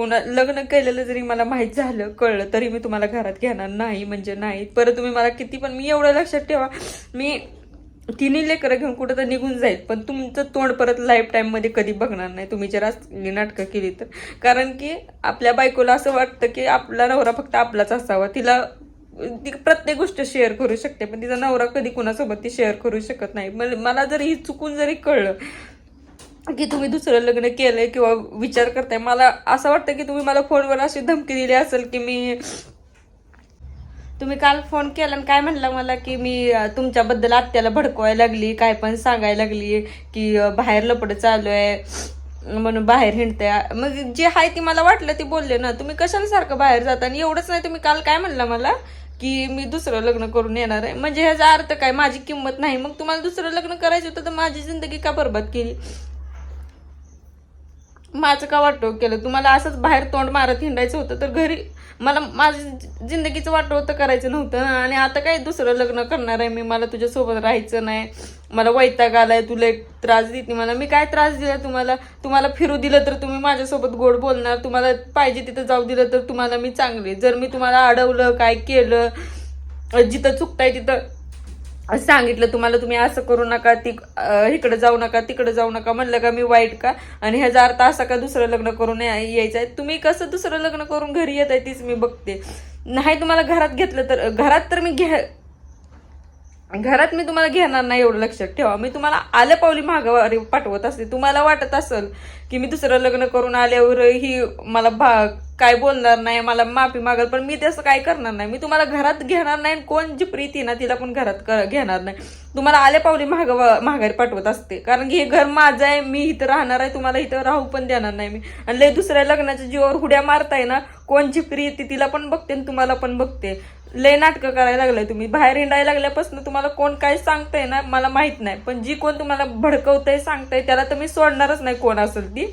पुन्हा लग्न केलेलं जरी मला माहीत झालं कळलं तरी मी तुम्हाला घरात घेणार नाही म्हणजे नाही. परत तुम्ही मला किती पण मी एवढं लक्षात ठेवा. मी तिन्ही लेकरं घेऊन कुठं तर निघून जाईल पण तुमचं तोंड परत लाईफ टाईममध्ये कधी बघणार नाही. तुम्ही जर नाटकं केली तर. कारण की आपल्या बायकोला असं वाटतं की आपला नवरा फक्त आपलाच असावा. तिला ती प्रत्येक गोष्ट शेअर करू शकते पण तिचा नवरा कधी कुणासोबत ती शेअर करू शकत नाही. मला जरी ही चुकून जरी कळलं की तुम्ही दुसरं लग्न केलंय किंवा विचार करताय. मला असं वाटतं की तुम्ही मला फोनवर अशी धमकी दिली असेल की मी तुम्ही काल फोन केला आणि काय म्हणला मला की मी तुमच्याबद्दल आत्याला भडकवायला लागली काय पण सांगायला लागली की बाहेर लपड चालू आहे म्हणून बाहेर हिंडते मग जे आहे ती मला वाटलं ती बोलले ना. तुम्ही कशाला सारखं बाहेर जाता? आणि एवढंच नाही तुम्ही काल काय म्हणला मला की मी दुसरं लग्न करून येणार आहे? म्हणजे ह्याचा अर्थ काय? माझी किंमत नाही. मग तुम्हाला दुसरं लग्न करायचं होतं तर माझी जिंदगी का बरबाद केली? माझं का वाटो केलं? तुम्हाला असंच बाहेर तोंड मारत हिंडायचं होतं तर घरी मला माझं जिंदगीचं वाटो होतं करायचं नव्हतं ना. आणि आता काय दुसरं लग्न करणार आहे मी? मला तुझ्यासोबत राहायचं नाही. मला वैताग आलाय. तुला एक त्रास देते मला मी काय त्रास दिला तुम्हाला? तुम्हाला फिरू दिलं तर तुम्ही माझ्यासोबत गोड बोलणार. तुम्हाला पाहिजे तिथं जाऊ दिलं तर तुम्हाला मी चांगले. जर मी तुम्हाला अडवलं काय केलं जिथं चुकताय तिथं सांगितलं तुम्हाला तुम्ही असं करू नका ती इकडे जाऊ नका तिकडे जाऊ नका. म्हणलं का मी वाईट का? आणि ह्याचा अर्थ असा का दुसरं लग्न करून या- यायचं आहे तुम्ही कसं दुसरं लग्न करून घरी येत आहे तीच मी बघते. नाही तुम्हाला घरात घेतलं तर घरात तर मी घ्या घरात मी तुम्हाला घेणार नाही एवढं लक्षात ठेवा. मी तुम्हाला आल्या पावली महागावारी पाठवत असते. तुम्हाला वाटत असेल की मी दुसरं लग्न करून आल्यावर ही मला भा काय बोलणार नाही मला माफी मागल पण मी तसं काय करणार नाही. मी तुम्हाला घरात घेणार नाही आणि कोण जी प्रीती ना तिला पण घरात घेणार नाही. तुम्हाला आल्या पावली माग महागारी पाठवत असते. कारण की हे घर माझं आहे मी इथं राहणार आहे तुम्हाला इथं राहू पण देणार नाही मी. आणि लय दुसऱ्या लग्नाच्या जीवावर हुड्या मारताय ना कोणची प्रीती तिला पण बघते आणि तुम्हाला पण बघते. लय नाटकं करायला लागलाय तुम्ही. बाहेर हिंडायला लागल्यापासून तुम्हाला कोण काय सांगतंय ना मला माहीत नाही. पण जी कोण तुम्हाला भडकवतंय सांगतंय त्याला तर मी सोडणारच नाही कोण असेल ती.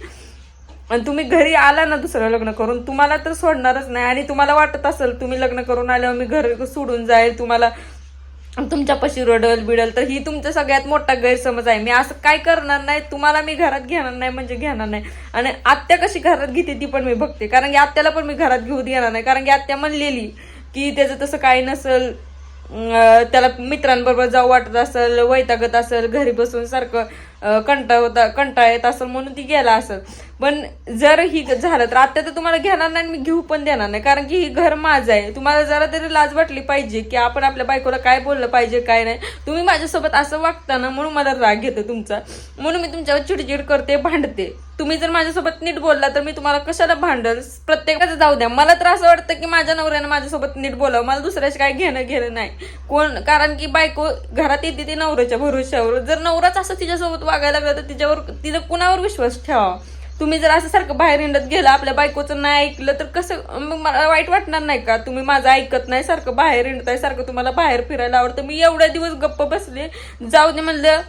आणि तुम्ही घरी आला ना दुसरं लग्न करून तुम्हाला तर सोडणारच नाही. आणि तुम्हाला वाटत असेल तुम्ही लग्न करून आल्यावर मी घर सोडून जाईल तुम्हाला तुमच्यापाशी रडल बिडल तर ही तुमचा सगळ्यात मोठा गैरसमज आहे. मी असं काय करणार नाही तुम्हाला मी घरात घेणार नाही म्हणजे घेणार नाही. आणि आत्या कशी घरात घेते ती पण मी बघते. कारण की आत्याला पण मी घरात घेऊ देणार नाही. कारण की आत्या म्हणलेली की त्याचं तसं काही नसल त्याला मित्रांबरोबर जाऊ वाटत असेल वैतागत असेल घरी बसून सारखं कंटाळ होता कंटाळ येत असेल म्हणून ती गेला असेल. पण जर ही झालं तर आत्ता तर तुम्हाला घेणार नाही आणि मी घेऊ पण देणार नाही. कारण की ही घर माझं आहे. तुम्हाला जरा तरी लाज वाटली पाहिजे की आपण आपल्या बायकोला काय बोललं पाहिजे काय नाही. तुम्ही माझ्यासोबत असं वागता ना म्हणून मला राग येतो तुमचा. म्हणून मी तुमच्यावर चिडचिड करते भांडते. तुम्ही जर माझ्यासोबत नीट बोलला तर मी तुम्हाला कशाला भांडल? प्रत्येकाचं जाऊ द्या. मला तर असं वाटतं की माझ्या नवऱ्यानं माझ्यासोबत नीट बोलावं. मला दुसऱ्याशी काय घेणं घेणं नाही. कोण कारण की बायको घरात येते ती नवऱ्याच्या भरोश्यावर. जर नवराच असं तिच्यासोबत वागायला लागला तर तिच्यावर तिला कुणावर विश्वास ठेवावा? तुम्ही जर असं सारखं बाहेर हिंडत गेला आपल्या बायकोचं नाही ऐकलं तर कसं मग मला वाईट वाटणार नाही का? तुम्ही माझं ऐकत नाही सारखं बाहेर हिंडताय सारखं तुम्हाला बाहेर फिरायला आवडतं. मी एवढ्या दिवस गप्प बसले जाऊ दे म्हणलं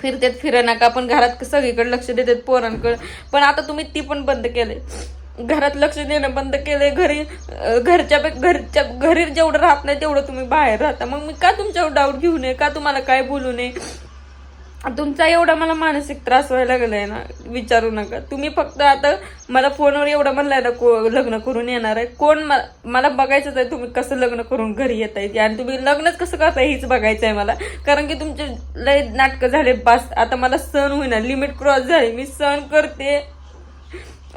फिरतेत फिरा नका पण घरात सगळीकडे लक्ष देतात पोरांकडे. पण आता तुम्ही ती पण बंद केले घरात लक्ष देणं बंद केलंय घरी घरच्या घरच्या घरी जेवढं राहत नाही तेवढं तुम्ही बाहेर राहता. मग मी का तुमच्यावर डाऊट घेऊ नये? का तुम्हाला काय बोलू नये? तुमचा एवढा मला मानसिक त्रास व्हायला लागलाय ना विचारू नका. तुम्ही फक्त आता मला फोनवर एवढं म्हणलाय ना को- लग्न करून येणार आहे. कोण म- मला बघायचंच आहे तुम्ही कसं लग्न करून घरी येत आहे आणि तुम्ही लग्नच कसं करताय हीच बघायचं आहे मला. कारण की तुमचे लय नाटकं झाले बास आता मला सण होईना लिमिट क्रॉस झाली. मी सण करते.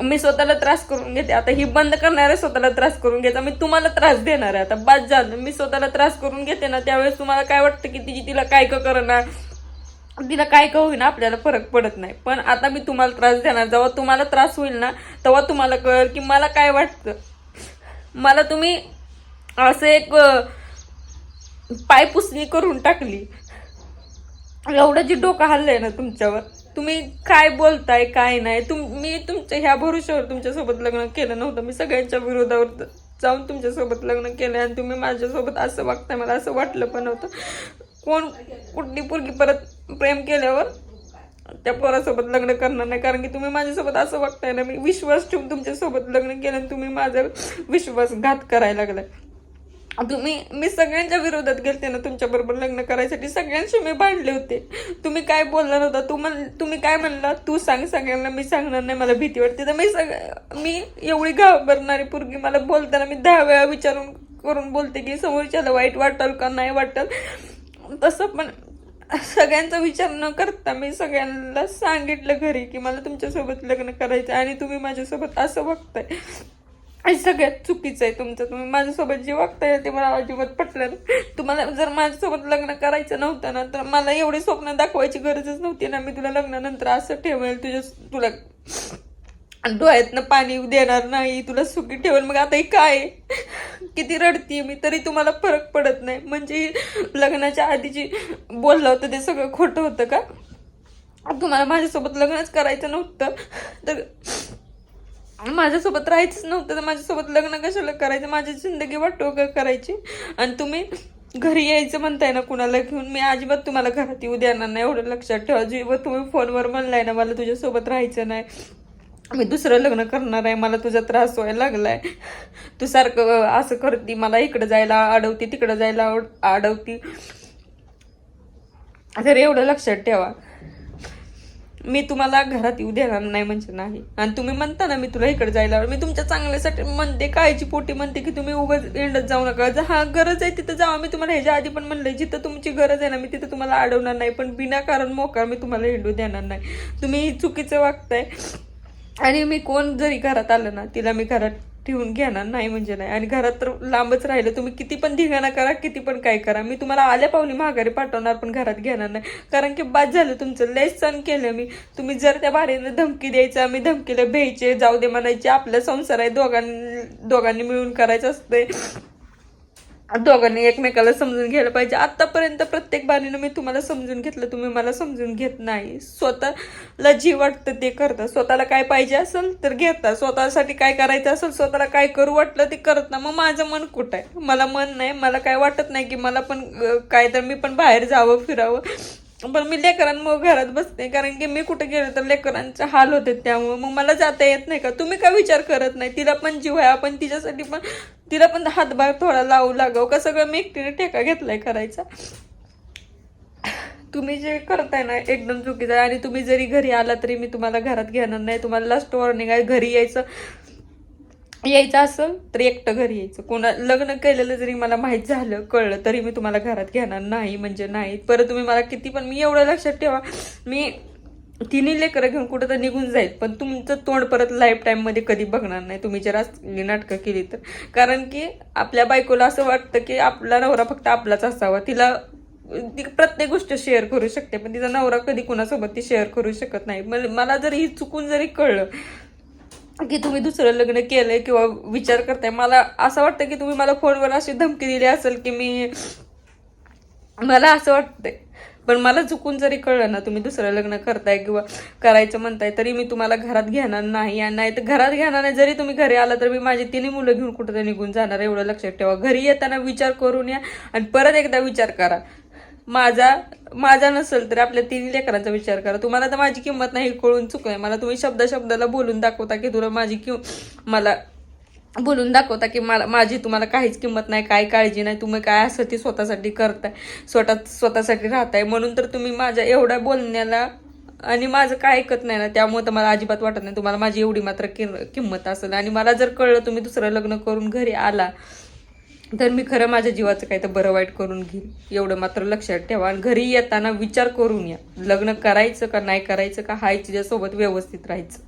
मी स्वतःला त्रास करून घेते. आता ही बंद करणार आहे स्वतःला त्रास करून घ्यायचा मी तुम्हाला त्रास देणार आहे. आता बाद झालं. मी स्वतःला त्रास करून घेते ना त्यावेळेस तुम्हाला काय वाटतं की तिची तिला काय का करणार? तिला काय का होईना आपल्याला फरक पडत नाही. पण आता मी तुम्हाला त्रास देणार. जेव्हा तुम्हाला त्रास होईल ना तेव्हा तुम्हाला कळेल की मला काय वाटतं. मला तुम्ही असं एक पायपुसणी करून टाकली. एवढं जी डोकं हल्लंय ना तुमच्यावर तुम्ही काय बोलताय काय नाही तुम मी तुमच्या ह्या भरोश्यावर तुमच्यासोबत लग्न केलं नव्हतं. मी सगळ्यांच्या विरोधावर जाऊन तुमच्यासोबत लग्न केलं आणि तुम्ही माझ्यासोबत असं वागताय मला असं वाटलं पण नव्हतं. कोण कुठली पोरगी परत प्रेम केल्यावर त्या पोरासोबत लग्न करणार नाही. कारण की तुम्ही माझ्यासोबत असं वागताय ना मी विश्वास ठेवून तुमच्यासोबत लग्न केलं आणि तुम्ही माझा विश्वासघात करायला लागलाय. तुम्ही मी सगळ्यांच्या विरोधात गेलते ना तुमच्याबरोबर लग्न करायसाठी. सगळ्यांशी मी भांडले होते. तुम्ही काय बोलणार होता तू म्हण तुम्ही काय म्हणला? तू सांग सगळ्यांना मी सांगणार नाही मला भीती वाटते. तर मी सग मी एवढी घाबरणारी पोरगी मला बोलताना मी दहा वेळा विचारून करून बोलते की समोरच्याला वाईट वाटल का? नाही वाटल? तसं पण सगळ्यांचा विचार न करता मी सगळ्यांना सांगितलं घरी की मला तुमच्यासोबत लग्न करायचं आहे आणि तुम्ही माझ्यासोबत असं बघताय. सगळ्यात चुकीचं आहे तुमचं. तुम्ही माझ्यासोबत जे वागताय ते मला अजिबात पटलं तुम्हाला जर माझ्यासोबत लग्न करायचं नव्हतं ना तर मला एवढे स्वप्न दाखवायची गरजच नव्हती ना. मी तुला लग्नानंतर असं ठेवेल तुझ्या तुला डोळ्यातनं पाणी देणार नाही तुला सुखी ठेवेल. मग आता हे काय? किती रडतीये मी तरी तुम्हाला फरक पडत नाही. म्हणजे लग्नाच्या आधीची बोललं होतं ते सगळं खोटं होतं का? तुम्हाला माझ्यासोबत लग्नच करायचं नव्हतं तर माझ्यासोबत राहायचंच नव्हतं तर माझ्यासोबत लग्न कशाला करायचं? माझी जिंदगी वाटो का करायची? आणि तुम्ही घरी यायचं म्हणताय ना कुणाला घेऊन मी अजिबात तुम्हाला घरात येऊ देणार नाही एवढं लक्षात ठेवा. जेव्हा तुम्ही फोनवर म्हणलाय ना मला तुझ्यासोबत राहायचं नाही. मी दुसरं लग्न करणार आहे मला तुझा त्रास व्हायला लागलाय. तू सारखं असं करती मला इकडं जायला अडवती तिकडं जायला आवड- अडवती. तर एवढं लक्षात ठेवा. मी तुम्हाला घरात येऊ देणार नाही म्हणजे नाही. आणि तुम्ही म्हणता ना मी तुला इकडे जायला मी तुमच्या चांगल्यासाठी म्हणते काळजी पोटी म्हणते की तुम्ही उभं इंडत जाऊ नका. जर हा गरज आहे तिथं जावा. मी तुम्हाला ह्याच्या आधी पण म्हणलंय जिथं तुमची गरज आहे ना मी तिथं तुम्हाला अडवणार नाही. पण विनाकारण मोकार मी तुम्हाला हिंडू देणार नाही. तुम्ही चुकीचं वागताय. आणि मी कोण जरी घरात आलं ना तिला मी घरात ठेवून घेणार नाही म्हणजे नाही. आणि घरात तर लांबच राहिलं तुम्ही किती पण धिंगाणा करा किती पण काय करा. मी तुम्हाला आल्या पावली माघारी पाठवणार पण घरात घेणार नाही. कारण की बाद झालं तुमचं लय सण केलं मी. तुम्ही जर त्या भारीनं धमकी द्यायचा मी धमकीला भ्यायचे जाऊ दे म्हणायचे आपला संसार आहे दोघांनी दोघांनी मिळून करायचं असतंय. दोघांनी एकमेकाला समजून घ्यायला पाहिजे. आतापर्यंत प्रत्येक बारीनं मी तुम्हाला समजून घेतलं तुम्ही मला समजून घेत नाही. स्वतःला जी वाटतं ते करता. स्वतःला काय पाहिजे असेल तर घेता. स्वतःसाठी काय करायचं असेल स्वतःला काय करू वाटलं ते करत ना मग माझं मन कुठं आहे? मला मन नाही. मला काय वाटत नाही की मला पण काय तर मी पण बाहेर जावं फिरावं. पण मी लेकरांमुळे घरात बसते कारण की मी कुठे गेलो तर लेकरांचे हाल होते त्यामुळे. मग मला जाता येत नाही का? तुम्ही का विचार करत नाही? तिला पण जीव आहे आपण तिच्यासाठी पण तिला पण हातभार थोडा लावू लागाव का? सगळं मी एकटीने ठेका घेतलाय करायचा. तुम्ही जे करताय ना एकदम चुकीचं आहे. आणि तुम्ही जरी घरी आला तरी मी तुम्हाला घरात घेणार नाही. तुम्हाला लास्ट वॉर्निंग आहे घरी यायचं यायचं असेल तर एकटं घरी यायचं. कोणा लग्न केलेलं जरी मला माहीत झालं कळलं तरी मी तुम्हाला घरात घेणार नाही म्हणजे नाही. परत तुम्ही मला किती पण मी एवढं लक्षात ठेवा मी तिन्ही लेकरं घेऊन कुठं तर निघून जाईल पण तुमचं तोंड परत लाईफ टाईममध्ये कधी बघणार नाही. तुम्ही जर असली नाटकं केली तर. कारण की आपल्या बायकोला असं वाटतं की आपला नवरा फक्त आपलाच असावा. तिला ती प्रत्येक गोष्ट शेअर करू शकते पण तिचा नवरा कधी कुणासोबत ती शेअर करू शकत नाही. मला जरी ही चुकून जरी कळलं की तुम्ही दुसरं लग्न केलंय किंवा विचार करताय. मला असं वाटतं की तुम्ही मला फोनवर अशी धमकी दिली असेल की मी मला असं वाटतंय. पण मला चुकून जरी कळलं ना तुम्ही दुसरं लग्न करताय किंवा करायचं म्हणताय तरी मी तुम्हाला घरात घेणार नाही. आणि नाही तर घरात घेणार नाही. जरी तुम्ही घरी आला तर मी माझी तिन्ही मुलं घेऊन कुठं निघून जाणार एवढं लक्षात ठेवा. घरी येताना विचार करून या आणि परत एकदा विचार करा. माझा माझा नसेल तर आपल्या तिन्ही लेकरांचा विचार करा. तुम्हाला तर माझी किंमत नाही हे कळून चुक आहे मला तुम्ही शब्द शब्दाला बोलून दाखवता की तुला माझी किं मला बोलून दाखवता की मला माझी तुम्हाला काहीच किंमत नाही काय काळजी नाही तुम्ही काय असं ती स्वतःसाठी करताय स्वतः स्वतःसाठी राहताय. म्हणून तर तुम्ही माझ्या एवढ्या बोलण्याला आणि माझं काय ऐकत नाही ना त्यामुळे तर मला अजिबात वाटत नाही. तुम्हाला माझी एवढी मात्र किंमत असेल. आणि मला जर कळलं तुम्ही दुसरं लग्न करून घरी आला तर मी खरं माझ्या जीवाचं काही तर बरं वाईट करून घेईन. एवढं मात्र लक्षात ठेवा आणि घरी येताना विचार करून या. लग्न करायचं का नाही करायचं का हाय तिच्यासोबत व्यवस्थित राहायचं.